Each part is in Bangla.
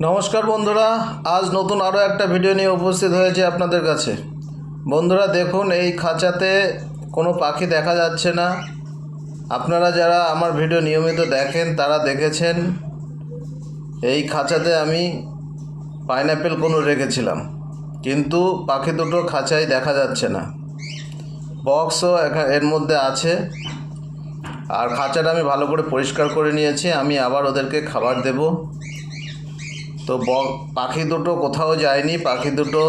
নমস্কার বন্ধুরা, আজ নতুন আরও একটা ভিডিও নিয়ে উপস্থিত হয়েছে আপনাদের কাছে। বন্ধুরা, দেখুন, এই খাঁচাতে কোনো পাখি দেখা যাচ্ছে না। আপনারা যারা আমার ভিডিও নিয়মিত দেখেন, তারা দেখেছেন, এই খাঁচাতে আমি পাইনঅ্যাপেল কোনো রেখেছিলাম। কিন্তু পাখি দুটো খাঁচায় দেখা যাচ্ছে না। বক্সও এর মধ্যে আছে। আর খাঁচাটা আমি ভালো করে পরিষ্কার করে নিয়েছি। আমি আবার ওদেরকে খাবার দেবো। তো পাখি দুটো কোথাও যায়নি। পাখি দুটো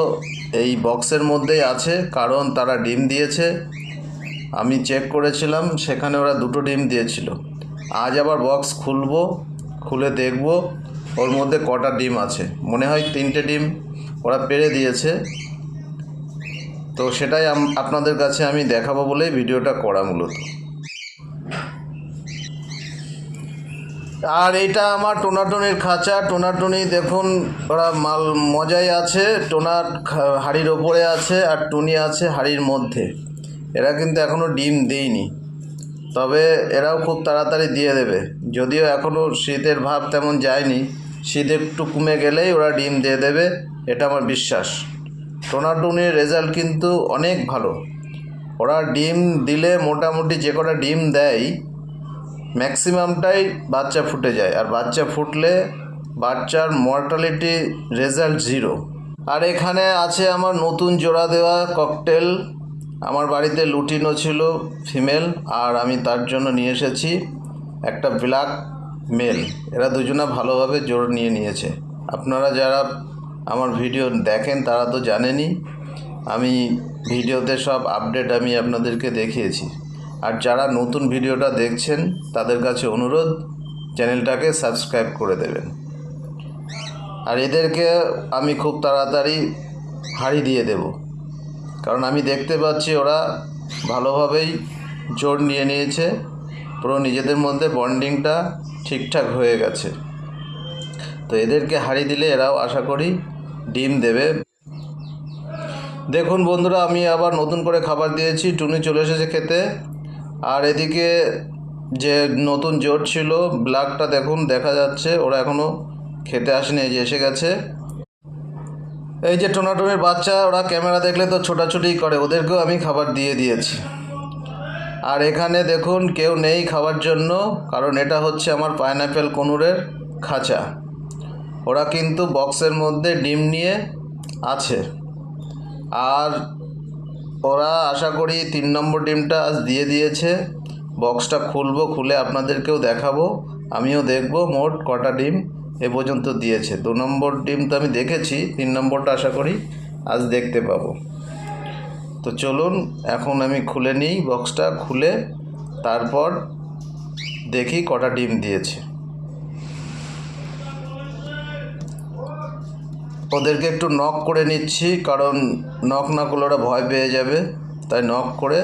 এই বক্সের মধ্যেই আছে, কারণ তারা ডিম দিয়েছে। আমি চেক করেছিলাম, সেখানে ওরা দুটো ডিম দিয়েছিল। আজ আবার বক্স খুলব, খুলে দেখব, ওর মধ্যে কটা ডিম আছে। মনে হয় তিনটে ডিম ওরা পেরে দিয়েছে। তো সেটাই আপনাদের কাছে আমি দেখাবো বলেই ভিডিওটা করা মূলত। আর এইটা আমার টোনাটনির খাঁচা। টোনাটনি দেখুন, ওরা মাল মজাই আছে। টোনার খা- হাড়ির ওপরে আছে আর টুনি আছে হাড়ির মধ্যে। এরা কিন্তু এখনও ডিম দেয়নি। তবে এরাও খুব তাড়াতাড়ি দিয়ে দেবে। যদিও এখনও শীতের ভাব তেমন যায়নি। শীত একটু কমে গেলেই ওরা ডিম দিয়ে দেবে, এটা আমার বিশ্বাস। টোনাটুনির রেজাল্ট কিন্তু অনেক ভালো। ওরা ডিম দিলে মোটামুটি যে কটা ডিম দেয় ম্যাক্সিমামটাই বাচ্চা ফুটে যায়। আর বাচ্চা ফুটলে বাচ্চার মর্টালিটি রেজাল্ট জিরো আর এখানে আছে আমার নতুন জোড়া দেওয়া ককটেল আমার বাড়িতে লুটিনো ছিল ফিমেল আর আমি তার জন্য নিয়ে এসেছি একটা ব্ল্যাক মেল এরা দুজনা ভালোভাবে জোর নিয়ে নিয়েছে। আপনারা যারা আমার ভিডিও দেখেন, তারা তো জানেনই। আমি ভিডিওতে সব আপডেট আমি আপনাদেরকে দেখিয়েছি। আর যারা নতুন ভিডিওটা দেখছেন, তাদের কাছে অনুরোধ, চ্যানেলটাকে সাবস্ক্রাইব করে দেবেন। আর এদেরকে আমি খুব তাড়াতাড়ি হাড়ি দিয়ে দেব। কারণ আমি দেখতে পাচ্ছি ওরা ভালোভাবেই জোর নিয়ে নিয়েছে। পুরো নিজেদের মধ্যে বন্ডিংটা ঠিকঠাক হয়ে গেছে। তো এদেরকে হাড়ি দিলে এরাও আশা করি ডিম দেবে। দেখুন বন্ধুরা, আমি আবার নতুন করে খাবার দিয়েছি। টুনি চলে এসেছে খেতে। আর এদিকে যে নতুন জোট ছিল ব্ল্যাকটা দেখুন, দেখা যাচ্ছে, ওরা এখনও খেতে আসেনি, এই যে এসে গেছে। এই যে টোনাটনের বাচ্চা, ওরা ক্যামেরা দেখলে তো ছোটাছুটি করে, ওদেরকেও আমি খাবার দিয়ে দিয়েছি। আর এখানে দেখুন, কেউ নেই খাওয়ার জন্য, কারণ এটা হচ্ছে আমার পাইনঅ্যাপেল কনুরের খাঁচা। ওরা কিন্তু বক্সের মধ্যে ডিম নিয়ে আছে। আর ওরা আশা করি তিন নম্বর ডিমটা আজ দিয়ে দিয়েছে। বক্সটা খুলবো, খুলে আপনাদেরকেও দেখাবো। আমিও দেখব, মোট কটা ডিম এ পর্যন্ত দিয়েছে। দু নম্বর ডিম তো আমি দেখেছি, তিন নম্বরটা আশা করি আজ দেখতে পাবো। তো চলুন, এখন আমি খুলে নিই বক্সটা খুলে তারপর দেখি কটা ডিম দিয়েছে। ওদেরকে একটু নক করে নিচ্ছি, কারণ নক না করলে ওরা ভয় পেয়ে যাবে। তাই নক করে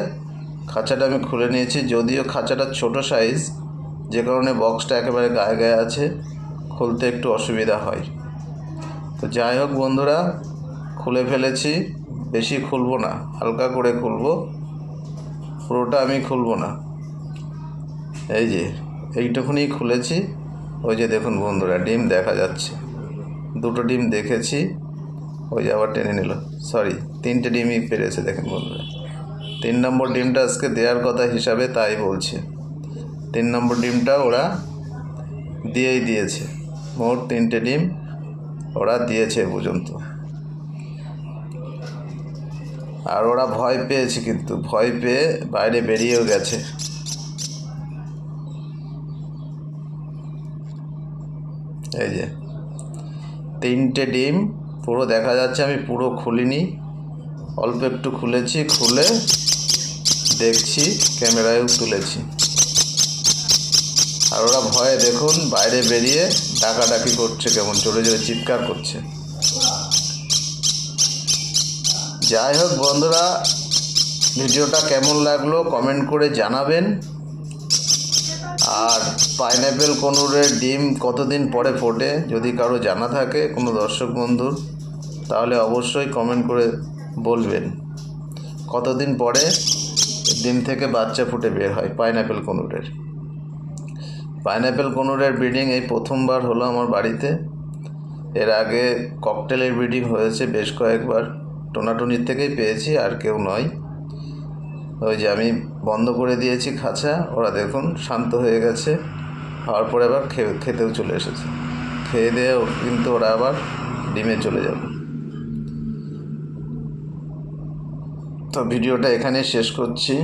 খাঁচাটা আমি খুলে নিয়েছি। যদিও খাঁচাটা ছোট সাইজ যে কারণে বক্সটা একেবারে গায়ে গায়ে আছে, খুলতে একটু অসুবিধা হয়। তো যাই হোক বন্ধুরা, খুলে ফেলেছি। বেশি খুলবো না, হালকা করে খুলবো। পুরোটা আমি খুলবো না। এই যে এইটুকুনি খুলেছি। ওই যে দেখুন বন্ধুরা, ডিম দেখা যাচ্ছে। দুটো ডিম দেখেছি। ওই আবার টেনে নিল। সরি তিনটে ডিমই পেরেছে দেখেন বন্ধুরা। তিন নম্বর ডিমটা আজকে দেওয়ার কথা হিসাবে তাই বলছে। তিন নম্বর ডিমটা ওরা দিয়েই দিয়েছে। মোট তিনটে ডিম ওরা দিয়েছে পর্যন্ত। আর ওরা ভয় পেয়েছে কিন্তু, ভয় পেয়ে বাইরে বেরিয়েও গেছে। এই যে তিনটে ডিম, পুরো দেখা যাচ্ছে আমি পুরো খুলিনি। অল্প একটু খুলেছি, খুলে দেখছি, ক্যামেরায়ও তুলেছি। আর ওরা ভয়ে দেখুন, বাইরে বেরিয়ে ডাকাডাকি করছে কেমন, জোরে জোরে চিৎকার করছে। যাই হোক বন্ধুরা, ভিডিওটা কেমন লাগল কমেন্ট করে জানাবেন। আর পাইনঅ্যাপেল কনুরের ডিম কতদিন পরে ফোটে যদি কারও জানা থাকে কোনো দর্শক বন্ধুর, তাহলে অবশ্যই কমেন্ট করে বলবেন। কতদিন পরে ডিম থেকে বাচ্চা ফুটে বের হয় পাইনঅ্যাপেল কনুরের? পাইনঅ্যাপেল কোনোরের ব্রিডিং এই প্রথমবার হলো আমার বাড়িতে। এর আগে ককটেলের ব্রিডিং হয়েছে বেশ কয়েকবার। টোনাটুনির থেকেই পেয়েছি, আর কেউ নয়। ওই যে আমি বন্ধ করে দিয়েছি খাঁচা, ওরা দেখুন শান্ত হয়ে গেছে। হওয়ার পরে আবার খেতেও চলে এসেছে। খেয়ে দিয়ে কিন্তু ওরা আবার ডিমে চলে যাবে। তো ভিডিওটা এখানে শেষ করছি।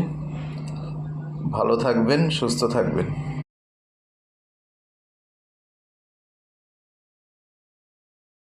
ভালো থাকবেন, সুস্থ থাকবেন।